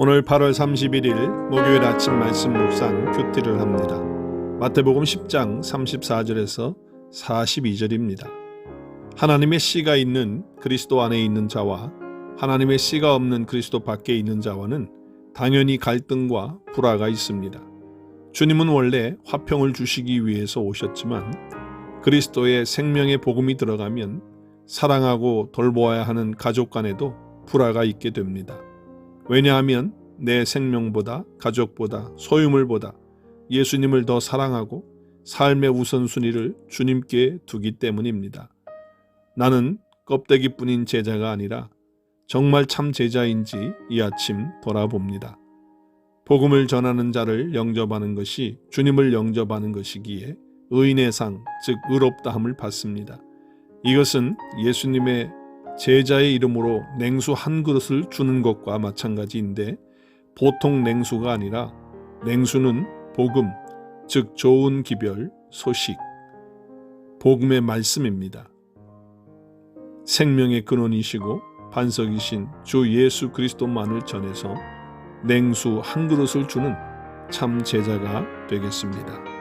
오늘 8월 31일 목요일 아침 말씀 묵상 큐티를 합니다. 마태복음 10장 34절에서 42절입니다. 하나님의 씨가 있는 그리스도 안에 있는 자와 하나님의 씨가 없는 그리스도 밖에 있는 자와는 당연히 갈등과 불화가 있습니다. 주님은 원래 화평을 주시기 위해서 오셨지만 그리스도의 생명의 복음이 들어가면 사랑하고 돌보아야 하는 가족 간에도 불화가 있게 됩니다. 왜냐하면 내 생명보다 가족보다 소유물보다 예수님을 더 사랑하고 삶의 우선순위를 주님께 두기 때문입니다. 나는 껍데기뿐인 제자가 아니라 정말 참 제자인지 이 아침 돌아봅니다. 복음을 전하는 자를 영접하는 것이 주님을 영접하는 것이기에 의인의 상, 즉 의롭다함을 받습니다. 이것은 예수님의 제자의 이름으로 냉수 한 그릇을 주는 것과 마찬가지인데 보통 냉수가 아니라 냉수는 복음, 즉 좋은 기별, 소식, 복음의 말씀입니다. 생명의 근원이시고 반석이신 주 예수 그리스도만을 전해서 냉수 한 그릇을 주는 참 제자가 되겠습니다.